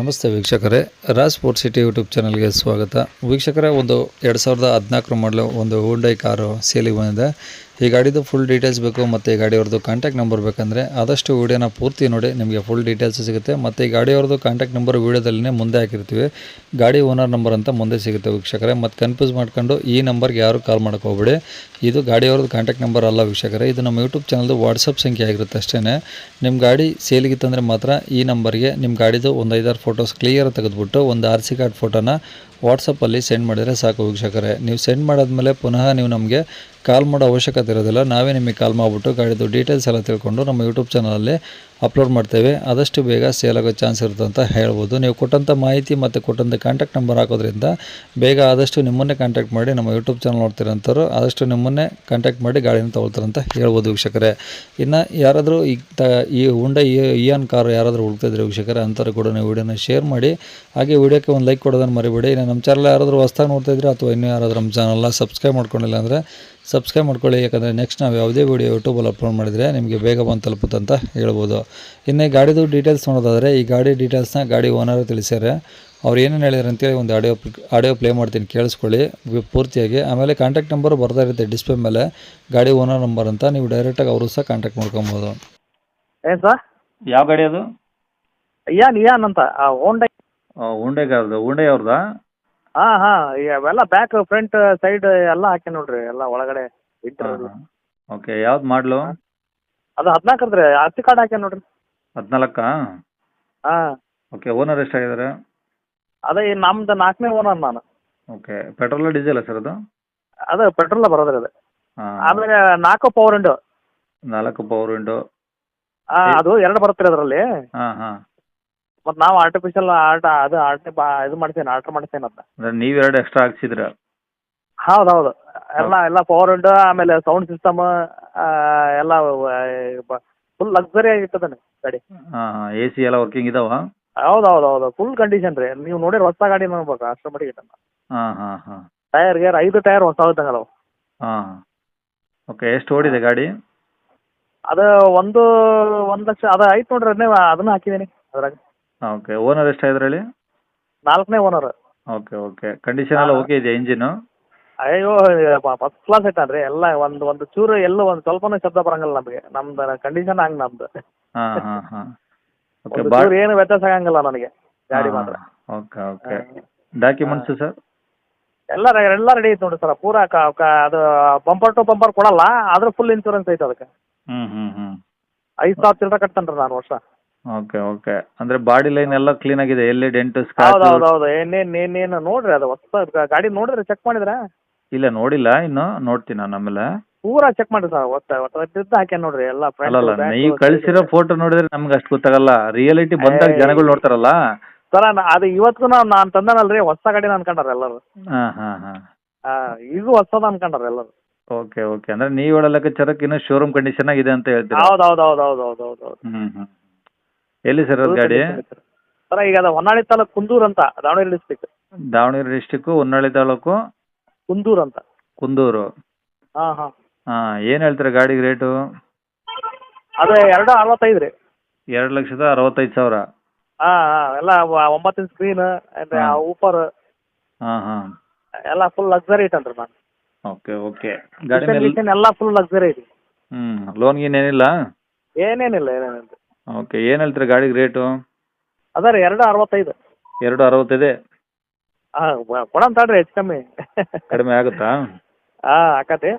ನಮಸ್ತೆ ವೀಕ್ಷಕರೇ, Raj sport city YouTube ಚಾನಲ್ಗೆ ಸ್ವಾಗತ. ವೀಕ್ಷಕರೇ, ಒಂದು ಎರಡು ಸಾವಿರದ ಹದಿನಾಲ್ಕರ ಮಾಡಲು ಒಂದು ಹುಂಡೈ ಕಾರು ಸೇಲಿಗೆ ಬಂದಿದೆ. ಈ ಗಾಡಿದು ಫುಲ್ ಡೀಟೇಲ್ಸ್ ಬೇಕು ಮತ್ತು ಈ ಗಾಡಿಯವ್ರದ್ದು ಕಾಂಟ್ಯಾಕ್ಟ್ ನಂಬರ್ ಬೇಕಂದರೆ ಆದಷ್ಟು ವೀಡಿಯೋನ ಪೂರ್ತಿ ನೋಡಿ, ನಿಮಗೆ ಫುಲ್ ಡೀಟೇಲ್ಸ್ ಸಿಗುತ್ತೆ. ಮತ್ತು ಈ ಗಾಡಿಯವ್ರದ್ದು ಕಾಂಟ್ಯಾಕ್ಟ್ ನಂಬರ್ ವೀಡಿಯೋದಲ್ಲೇ ಮುಂದೆ ಹಾಕಿರ್ತೀವಿ. ಗಾಡಿ ಓನರ್ ನಂಬರ್ ಅಂತ ಮುಂದೆ ಸಿಗುತ್ತೆ ವೀಕ್ಷಕರೇ. ಮತ್ತು ಕನ್ಫ್ಯೂಸ್ ಮಾಡ್ಕೊಂಡು ಈ ನಂಬರ್ಗೆ ಯಾರು ಕಾಲ್ ಹೋಗ್ಬೇಡಿ. ಇದು ಗಾಡಿಯವ್ರದ್ದು ಕಾಂಟ್ಯಾಕ್ಟ್ ನಂಬರ್ ಅಲ್ಲ ವೀಕ್ಷಕರೇ. ಇದು ನಮ್ಮ ಯೂಟ್ಯೂಬ್ ಚಾನಲ್ದು ವಾಟ್ಸಪ್ ಸಂಖ್ಯೆ ಆಗಿರುತ್ತೆ ಅಷ್ಟೇ ನಿಮ್ಮ ಗಾಡಿ ಸೇಲಿಗಿತ್ತಂದರೆ ಮಾತ್ರ ಈ ನಂಬರ್ಗೆ ನಿಮ್ಮ ಗಾಡಿದು ಒಂದು ಐದಾರು ಫೋಟೋಸ್ ಕ್ಲಿಯರ್ ತೆಗೆದುಬಿಟ್ಟು ಒಂದು ಆರ್ ಸಿ ಕಾರ್ಡ್ ಫೋಟೋನ ವಾಟ್ಸಪ್ಪಲ್ಲಿ ಸೆಂಡ್ ಮಾಡಿದರೆ ಸಾಕು ವೀಕ್ಷಕರೇ. ನೀವು ಸೆಂಡ್ ಮಾಡಾದ್ಮೇಲೆ ಪುನಃ ನೀವು ನಮಗೆ ಕಾಲ್ ಮಾಡೋ ಅವಶ್ಯಕತೆ ಇರೋದಿಲ್ಲ. ನಾವೇ ನಿಮಗೆ ಕಾಲ್ ಮಾಡಿಬಿಟ್ಟು ಗಾಡಿದು ಡೀಟೇಲ್ಸ್ ಎಲ್ಲ ತಿಳ್ಕೊಂಡು ನಮ್ಮ ಯೂಟ್ಯೂಬ್ ಚಾನಲಲ್ಲಿ ಅಪ್ಲೋಡ್ ಮಾಡ್ತೇವೆ. ಆದಷ್ಟು ಬೇಗ ಸೇಲ್ ಆಗೋ ಚಾನ್ಸ್ ಇರುತ್ತೆ ಅಂತ ಹೇಳ್ಬೋದು. ನೀವು ಕೊಟ್ಟಂಥ ಮಾಹಿತಿ ಮತ್ತು ಕೊಟ್ಟಂಥ ಕಾಂಟ್ಯಾಕ್ಟ್ ನಂಬರ್ ಹಾಕೋದ್ರಿಂದ ಬೇಗ ಆದಷ್ಟು ನಿಮ್ಮನ್ನೇ ಕಾಂಟ್ಯಾಕ್ಟ್ ಮಾಡಿ ನಮ್ಮ ಯೂಟ್ಯೂಬ್ ಚಾನಲ್ ನೋಡ್ತಿರೋಂಥವ್ರು ಆದಷ್ಟು ನಿಮ್ಮನ್ನೇ ಕಾಂಟ್ಯಾಕ್ಟ್ ಮಾಡಿ ಗಾಡಿನ ತೊಗೊಳ್ತಾರೆ ಅಂತ ಹೇಳ್ಬೋದು ವೀಕ್ಷಕರೇ. ಇನ್ನು ಯಾರಾದರೂ ಈ ತ, ಈ ಉಂಡ ಇಯಾನ್ ಕಾರು ಯಾರಾದರೂ ಹುಡುಕ್ತಿದ್ರೆ ವೀಕ್ಷಕರೇ, ಅಂಥವ್ರು ಕೂಡ ನೀವು ವೀಡಿಯೋನ ಶೇರ್ ಮಾಡಿ. ಹಾಗೆ ವೀಡಿಯೋಕ್ಕೆ ಒಂದು ಲೈಕ್ ಕೊಡೋದನ್ನು ಮರಿಬೇಡಿ. ಇನ್ನು ನಮ್ಮ ಚಾನಲ್ ಯಾರಾದರೂ ಹೊಸ್ದಾಗಿ ನೋಡ್ತಾಯಿದ್ರೆ ಅಥವಾ ಇನ್ನೂ ಯಾರಾದರೂ ನಮ್ಮ ಚಾನಲ್ನ ಸಬ್ಸ್ಕ್ರೈಬ್ ಮಾಡ್ಕೊಂಡಿಲ್ಲ ಅಂದರೆ ಸಬ್ಸ್ಕ್ರೈಬ್ ಮಾಡ್ಕೊಳ್ಳಿ ಯಾಕಂದರೆ ನೆಕ್ಸ್ಟ್ ನಾವು ಯಾವುದೇ ವೀಡಿಯೋ ಯೂಟ್ಯೂಬಲ್ಲಿ ಅಪ್ಲೋಡ್ ಮಾಡಿದರೆ ನಿಮಗೆ ಬೇಗ ಬಂದು ತಲುಪುತ್ತಂತ ಅಂತ ಹೇಳ್ಬೋದು. ಇನ್ನೇ ಈ ಗಾಡಿದು ಡೀಟೇಲ್ಸ್ ನೋಡೋದಾದರೆ ಈ ಗಾಡಿ ಡೀಟೇಲ್ಸ್ನ ಗಾಡಿ ಓನರ್ ತಿಳಿಸ್ಯಾರೆ. ಅವ್ರು ಏನೇನು ಹೇಳಿದ್ರು ಅಂತೇಳಿ ಒಂದು ಆಡಿಯೋ ಆಡಿಯೋ ಪ್ಲೇ ಮಾಡ್ತೀನಿ ಕೇಳಿಸ್ಕೊಳ್ಳಿ. ಪೂರ್ತಿಯಾಗಿ. ಆಮೇಲೆ ಕಾಂಟ್ಯಾಕ್ಟ್ ನಂಬರ್ ಬರ್ತಾ ಇರುತ್ತೆ ಡಿಸ್ಪ್ಲೇ ಮೇಲೆ. ಗಾಡಿ ಓನರ್ ನಂಬರ್ ಅಂತ ನೀವು ಡೈರೆಕ್ಟಾಗಿ ಅವರು ಸಹ ಕಾಂಟ್ಯಾಕ್ಟ್ ಮಾಡ್ಕೊಬೋದು. ಏನು ಸರ್? ಯಾವ ಗಾಡಿ ಅದು? ಹುಂಡೈ ಇಯಾನ್ ಅಂತ ಆ ಹೋಂಡೈ ಅವ್ರದ್ದಾ? ಹಾಂ ಹಾ ಇವೆಲ್ಲ ಬ್ಯಾಕ್ ಫ್ರಂಟ್ ಸೈಡ್ ಎಲ್ಲ ಹಾಕಿ ನೋಡ್ರಿ ಎಲ್ಲ ಒಳಗಡೆ ಇಂಟರ್ ಓಕೆ ಯಾವ್ದು ಮಾಡಲು? ಅದು ಹದಿನಾಲ್ಕರದ್ರಿ ಆರ್ ಸಿ ಕಾರ್ಡ್ ಹಾಕ್ಯಾನ ನೋಡ್ರಿ. ಹದಿನಾಲ್ಕಾ? ಹಾಂ. ಓಕೆ ಓನರ್ ಎಷ್ಟಾಗಿದ್ದಾರೆ? ಅದೇ ಈ ನಮ್ದು ನಾಲ್ಕನೇ ಓನರ್ ನಾನು. ಓಕೆ ಪೆಟ್ರೋಲ್ ಡೀಸೆಲ್ ಸರ್ ಅದು? ಅದು ಪೆಟ್ರೋಲ್ ಬರೋದ್ರಿ ಅದು. ಆಮೇಲೆ ನಾಲ್ಕು ಪವರ್ ವಿಂಡೋ ನಾಲ್ಕು ಪವರ್ ವಿಂಡೋ ಹಾಂ ಅದು ಎರಡು ಬರುತ್ತೆ ಅದರಲ್ಲಿ. ಹಾಂ ಹಾಂ. ಮತ್ತು ನಾವು ಆರ್ಟಿಫಿಷಿಯಲ್ ಆರ್ಟ್ ಅದು ಆರ್ಟ್ ಬಾ ಇದು ಮಾಡ್ತೇನೆ ಆರ್ಡರ್ ಮಾಡ್ತೇನೆ ಅಂತ ನೀವ್ ಎರಡು ಎಕ್ಸ್ಟ್ರಾ ಹಾಕ್ಸಿದ್ರ? ಹೌದು ಹೌದು. ಎಲ್ಲ ಎಲ್ಲ ಪವರ್ ವಿಂಡೋ ಆಮೇಲೆ ಸೌಂಡ್ ಸಿಸ್ಟಮ್ ಎಲ್ಲ ಫುಲ್ ಲಕ್ಸರಿ ಆಗಿರ್ತದೆ ಗಾಡಿ. ಹಾಂ ಎ ಸಿ ಎಲ್ಲ ವರ್ಕಿಂಗ್ ಇದಾವ? ಹೌದು ಹೌದು ಹೌದು ಫುಲ್ ಕಂಡೀಷನ್ ರೀ. ನೀವು ನೋಡಿರ ಹೊಸ ಗಾಡಿ ನೋಡ್ಬೇಕು ಅಷ್ಟರ ಮಟ್ಟಿಗೆ ಇಟ್ಟ ಹಾ ಹಾಂ ಹಾಂ. ಟೈರ್ ಗೇರ್ ಐದು ಟೈರ್ ಹೊಸ ಇದ್ದಂಗೆ ಹಾಂ ಓಕೆ ಎಷ್ಟು ಓಡಿದೆ ಗಾಡಿ? ಅದು ಒಂದು ಒಂದು ಲಕ್ಷ ಅದು ಐತೆ ನೋಡ್ರಿ ಅದನ್ನೇ ಅದನ್ನ ಹಾಕಿದ್ದೀನಿ ಅದ್ರಾಗ. ಓಕೆ ಓನರ್ ಎಷ್ಟಾಗಿದ್ರೆ ಹೇಳಿ ನಾಲ್ಕನೇ ಓನರ್ ಓಕೆ ಓಕೆ ಕಂಡೀಷನ್ ಎಲ್ಲ ಓಕೆ ಇದೆಯಾ ಇಂಜಿನು ಅಯ್ಯೋ ಫಸ್ಟ್ ಕ್ಲಾಸ್ ಐತನ್ರಿ ಎಲ್ಲ ಒಂದು ಒಂದು ಚೂರು ಎಲ್ಲೂ ಒಂದು ಸ್ವಲ್ಪನೂ ಶಬ್ದ ಬರಂಗಿಲ್ಲ ನಮಗೆ. ನಮ್ದು ಕಂಡೀಷನ್ ಹಂಗೆ ನಮ್ದು. ಹಾಂ ಹಾಂ ಹಾಂ. ಓಕೆ ಒಂದು ಬಾ ಚೂರು ಏನು ವ್ಯತ್ಯಾಸ ಆಗಂಗಿಲ್ಲ ನನಗೆ. ಗಾಡಿ ಮಾತ್ರ. ಓಕೆ ಓಕೆ ಡಾಕ್ಯುಮೆಂಟ್ಸ್ ಸರ್ ಎಲ್ಲ ರೆ- ಎಲ್ಲ ರೆಡಿ ಐತೆ ನೋಡಿ ಸರ್. ಪೂರಾ ಕ- ಕ- ಅದು ಬಂಪರ್ ಟು ಬಂಪರ್ ಕೊಡಲ್ಲ ಆದ್ರೂ ಫುಲ್ ಇನ್ಶೂರೆನ್ಸ್ ಐತೆ ಅದಕ್ಕೆ. ಹ್ಞೂ ಹ್ಞೂ ಹ್ಞೂ ಐದು ಸಾವಿರ ಚಿಲ್ಲರೆ ಕಟ್ತೇನೆ ನಾನು ವರ್ಷ. Okay okay. ಅಂದ್ರೆ ಬಾಡಿ ಲೈನ್ ಎಲ್ಲ ಕ್ಲೀನ್ ಆಗಿದೆ ಎಲ್ಲಿ ಡೆಂಟ್ ಹೌದು ಹೌದು ಹೌದು. ಏನೇನು ಏನೇನು ನೋಡ್ರಿ ಅದು? ಹೊಸ ಗಾಡಿ ನೋಡಿದ್ರೆ ಚೆಕ್ ಮಾಡಿದ್ರ? ಇಲ್ಲ ನೋಡಿಲ್ಲ ಇನ್ನು ನೋಡ್ತೀನಿ ನಾನು ಆಮೇಲೆ. ಪೂರಾ ಚೆಕ್ ಮಾಡಿ ಸರ್ ಒತ್ತ ಹಾಕ್ಯಾನ ನೋಡ್ರಿ ಎಲ್ಲ ಅಲ್ಲಲ್ಲ ನೀವು. ಕಳಿಸಿರೋ ಫೋಟೋ ನೋಡಿದ್ರೆ ನಮ್ಗೆ ಅಷ್ಟು ಗೊತ್ತಾಗಲ್ಲ. ರಿಯಾಲಿಟಿ ಬಂದಾಗ. ಜನಗಳು ನೋಡ್ತಾರಲ್ಲ? ಸರ ಅದು ಇವತ್ತು ನಾವು ನಾನು ತಂದನಲ್ರಿ ಹೊಸ ಗಾಡಿ ಅನ್ಕೊಂಡಾರ ಎಲ್ಲರೂ. ಹಾಂ ಹಾಂ ಹಾಂ. ಆ, ಇದು ಹೊಸದ ಅನ್ಕೊಂಡಾರ ಎಲ್ಲರೂ. Okay okay. ಅಂದ್ರೆ ನೀವು ಹೇಳೋ ಲೆಕ್ಕಾಚಾರಕ್ಕೆ ಇನ್ನೂ ಶೋರೂಮ್ ಕಂಡೀಷನ್ ಆಗಿದೆ ಅಂತ ಹೇಳ್ತೀರಾ? ಹೌದು ಹೌದು ಹೌದು ಹೌದು ಹೌದು ಹೌದು ಹೌದು. ಹ್ಞೂ ಹ್ಞೂ ಎಲ್ಲಿ ಸರ್ ಅದು ಗಾಡಿ? ಸರ್. ಈಗ ಅದು ಹೊನ್ನಾಳಿ ತಾಲೂಕು ಕುಂದೂರ್ ಅಂತ ದಾವಣಗೆರೆ ಡಿಸ್ಟಿಕ್ ದಾವಣಗೆರೆ ಡಿಸ್ಟಿಕ್ಕು ಹೊನ್ನಾಳಿ ತಾಲೂಕು? ಕುಂದೂರ್ ಅಂತ. ಕುಂದೂರು. ಹಾ ಹಾಂ. ಹಾಂ ಏನು ಹೇಳ್ತೀರಾ ಗಾಡಿಗೆ ರೇಟು? ಅದು ಎರಡು ಅರವತ್ತೈದು ರೀ. ಎರಡು ಲಕ್ಷದ ಅರವತ್ತೈದು ಸಾವಿರ. ಹಾಂ ಹಾಂ ಎಲ್ಲ ಒಂಬತ್ತಿನ ಸ್ಕ್ರೀನ್. ಊಪರ್ ಹಾಂ. ಹಾಂ ಎಲ್ಲ ಫುಲ್ ಲಕ್ಸರಿ ಐತನ್ರಿ ನಾನು ಓಕೆ ಓಕೆ. ಗಾಡಿ ಮೇಲೆ ಎಲ್ಲ ಫುಲ್ ಲಕ್ಸರಿ ಐತಿ. ಹ್ಞೂ ಲೋನ್ ಗೀನ್ ಏನಿಲ್ಲ? ಏನೇನಿಲ್ಲ ಏನೇನಿಲ್ಲ. ಓಕೆ ಏನು ಹೇಳ್ತೀರಾ ಗಾಡಿಗೆ ರೇಟು? ಅದ ರೀ ಎರಡು ಅರವತ್ತೈದು. ಎರಡು ಅರವತ್ತಿದೆ? ಹಾಂ ಕೊಡಂತ ತಡ್ರಿ ಹೆಚ್ಚು ಕಮ್ಮಿ. ಕಡಿಮೆ ಆಗುತ್ತಾ? ಹಾಂ ಆಕತಿ